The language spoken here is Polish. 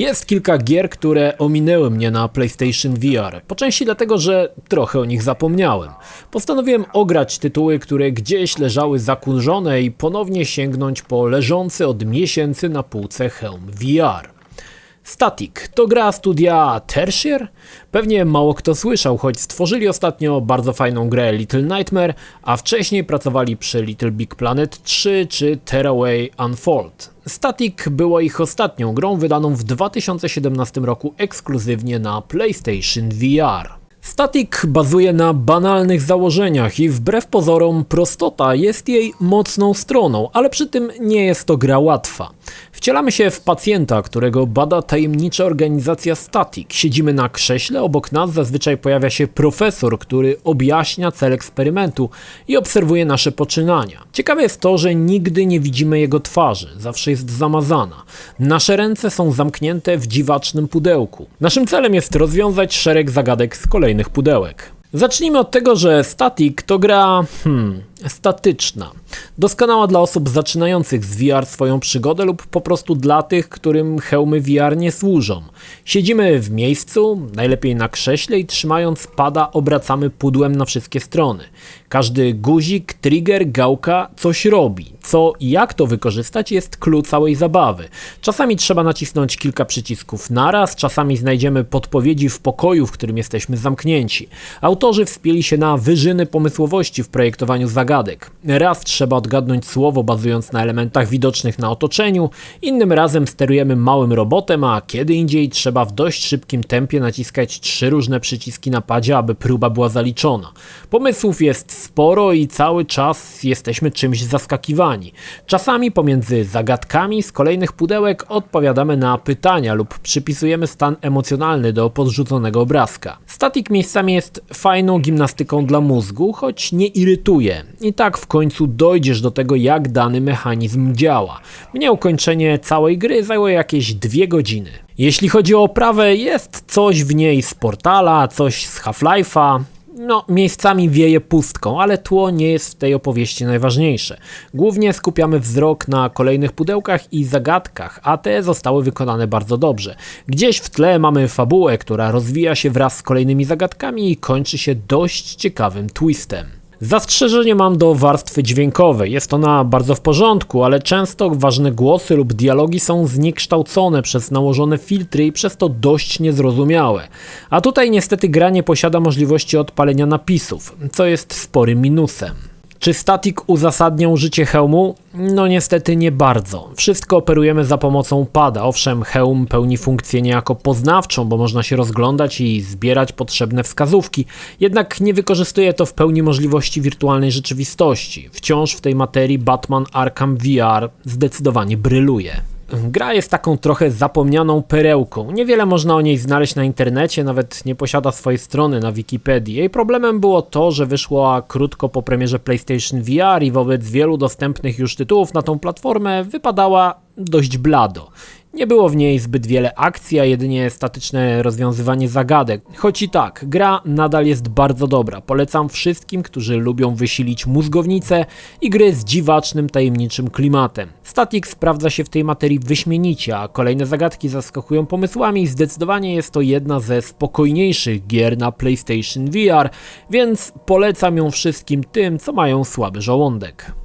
Jest kilka gier, które ominęły mnie na PlayStation VR. Po części dlatego, że trochę o nich zapomniałem. Postanowiłem ograć tytuły, które gdzieś leżały zakurzone i ponownie sięgnąć po leżący od miesięcy na półce hełm VR. Static to gra studia Tertier? Pewnie mało kto słyszał, choć stworzyli ostatnio bardzo fajną grę Little Nightmare, a wcześniej pracowali przy Little Big Planet 3 czy Tearaway Unfold. Static było ich ostatnią grą wydaną w 2017 roku ekskluzywnie na PlayStation VR. Static bazuje na banalnych założeniach i wbrew pozorom prostota jest jej mocną stroną, ale przy tym nie jest to gra łatwa. Wcielamy się w pacjenta, którego bada tajemnicza organizacja Static. Siedzimy na krześle, obok nas zazwyczaj pojawia się profesor, który objaśnia cel eksperymentu i obserwuje nasze poczynania. Ciekawe jest to, że nigdy nie widzimy jego twarzy, zawsze jest zamazana. Nasze ręce są zamknięte w dziwacznym pudełku. Naszym celem jest rozwiązać szereg zagadek z kolejnych pudełek. Zacznijmy od tego, że Static to gra, hmm, statyczna. Doskonała dla osób zaczynających z VR swoją przygodę lub po prostu dla tych, którym hełmy VR nie służą. Siedzimy w miejscu, najlepiej na krześle i trzymając pada obracamy pudłem na wszystkie strony. Każdy guzik, trigger, gałka coś robi. Co i jak to wykorzystać jest clue całej zabawy. Czasami trzeba nacisnąć kilka przycisków naraz, czasami znajdziemy podpowiedzi w pokoju, w którym jesteśmy zamknięci. Autorzy wspięli się na wyżyny pomysłowości w projektowaniu zagadek. Raz trzeba odgadnąć słowo bazując na elementach widocznych na otoczeniu, innym razem sterujemy małym robotem, a kiedy indziej trzeba w dość szybkim tempie naciskać trzy różne przyciski na padzie, aby próba była zaliczona. Pomysłów jest sporo i cały czas jesteśmy czymś zaskakiwani. Czasami pomiędzy zagadkami z kolejnych pudełek odpowiadamy na pytania lub przypisujemy stan emocjonalny do podrzuconego obrazka. Static miejscami jest fajną gimnastyką dla mózgu, choć nie irytuje. I tak w końcu dojdziesz do tego, jak dany mechanizm działa. Mnie ukończenie całej gry zajęło jakieś dwie godziny. Jeśli chodzi o oprawę, jest coś w niej z Portala, coś z Half-Life'a, no, miejscami wieje pustką, ale tło nie jest w tej opowieści najważniejsze. Głównie skupiamy wzrok na kolejnych pudełkach i zagadkach, a te zostały wykonane bardzo dobrze. Gdzieś w tle mamy fabułę, która rozwija się wraz z kolejnymi zagadkami i kończy się dość ciekawym twistem. Zastrzeżenie mam do warstwy dźwiękowej. Jest ona bardzo w porządku, ale często ważne głosy lub dialogi są zniekształcone przez nałożone filtry i przez to dość niezrozumiałe. A tutaj niestety gra nie posiada możliwości odpalenia napisów, co jest sporym minusem. Czy static uzasadnia użycie hełmu? No niestety nie bardzo. Wszystko operujemy za pomocą pada. Owszem, hełm pełni funkcję niejako poznawczą, bo można się rozglądać i zbierać potrzebne wskazówki, jednak nie wykorzystuje to w pełni możliwości wirtualnej rzeczywistości. Wciąż w tej materii Batman Arkham VR zdecydowanie bryluje. Gra jest taką trochę zapomnianą perełką. Niewiele można o niej znaleźć na internecie, nawet nie posiada swojej strony na Wikipedii. Jej problemem było to, że wyszła krótko po premierze PlayStation VR i wobec wielu dostępnych już tytułów na tą platformę wypadała dość blado. Nie było w niej zbyt wiele akcji, a jedynie statyczne rozwiązywanie zagadek. Choć i tak, gra nadal jest bardzo dobra. Polecam wszystkim, którzy lubią wysilić mózgownicę i gry z dziwacznym, tajemniczym klimatem. Static sprawdza się w tej materii wyśmienicie, a kolejne zagadki zaskakują pomysłami. Zdecydowanie jest to jedna ze spokojniejszych gier na PlayStation VR, więc polecam ją wszystkim tym, co mają słaby żołądek.